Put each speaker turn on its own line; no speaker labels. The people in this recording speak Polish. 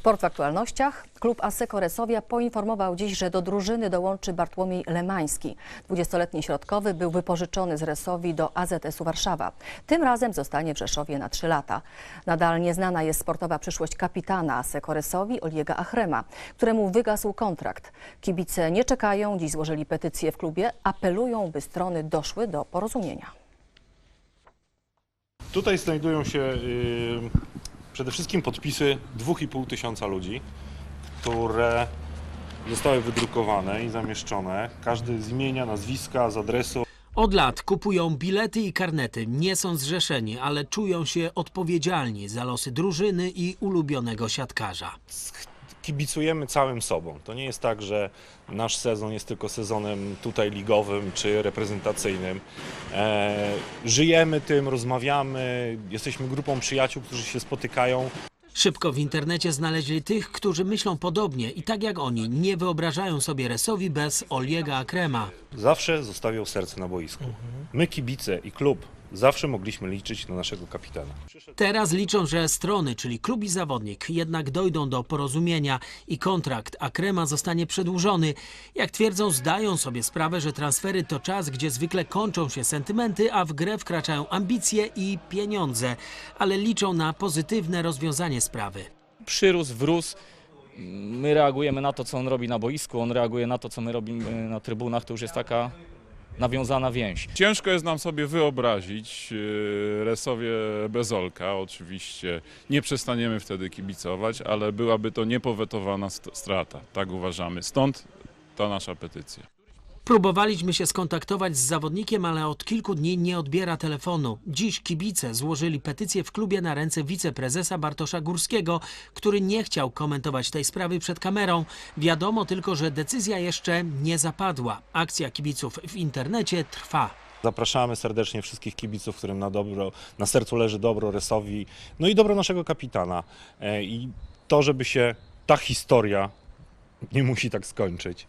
Sport w aktualnościach. Klub Asseco Resowia poinformował dziś, że do drużyny dołączy Bartłomiej Lemański. 20-letni środkowy był wypożyczony z Resowi do AZS-u Warszawa. Tym razem zostanie w Rzeszowie na 3 lata. Nadal nieznana jest sportowa przyszłość kapitana Asseco Resowi Oliega Achrema, któremu wygasł kontrakt. Kibice nie czekają, dziś złożyli petycję w klubie, apelują, by strony doszły do porozumienia.
Tutaj znajdują się przede wszystkim podpisy 2,5 tysiąca ludzi, które zostały wydrukowane i zamieszczone. Każdy z imienia, nazwiska, z adresu.
Od lat kupują bilety i karnety, nie są zrzeszeni, ale czują się odpowiedzialni za losy drużyny i ulubionego siatkarza.
Kibicujemy całym sobą. To nie jest tak, że nasz sezon jest tylko sezonem tutaj ligowym czy reprezentacyjnym. E, żyjemy tym, rozmawiamy, jesteśmy grupą przyjaciół, którzy się spotykają.
Szybko w internecie znaleźli tych, którzy myślą podobnie i tak jak oni nie wyobrażają sobie Resowi bez Oliega Akrema.
Zawsze zostawiał serce na boisku. My, kibice i klub, zawsze mogliśmy liczyć na naszego kapitana.
Teraz liczą, że strony, czyli klub i zawodnik, jednak dojdą do porozumienia i kontrakt Akrema zostanie przedłużony. Jak twierdzą, zdają sobie sprawę, że transfery to czas, gdzie zwykle kończą się sentymenty, a w grę wkraczają ambicje i pieniądze, ale liczą na pozytywne rozwiązanie sprawy.
przyrósł, wrósł. My reagujemy na to, co on robi na boisku, on reaguje na to, co my robimy na trybunach. To już jest taka nawiązana więź.
Ciężko jest nam sobie wyobrazić e, Resowie bez Olka. Oczywiście nie przestaniemy wtedy kibicować, ale byłaby to niepowetowana st- strata. Tak uważamy. Stąd ta nasza petycja.
Próbowaliśmy się skontaktować z zawodnikiem, ale od kilku dni nie odbiera telefonu. Dziś kibice złożyli petycję w klubie na ręce wiceprezesa Bartosza Górskiego, który nie chciał komentować tej sprawy przed kamerą. Wiadomo tylko, że decyzja jeszcze nie zapadła. Akcja kibiców w internecie trwa.
Zapraszamy serdecznie wszystkich kibiców, którym na, dobro, na sercu leży dobro Resowi, no i dobro naszego kapitana. E, I to, żeby się ta historia nie musi tak skończyć.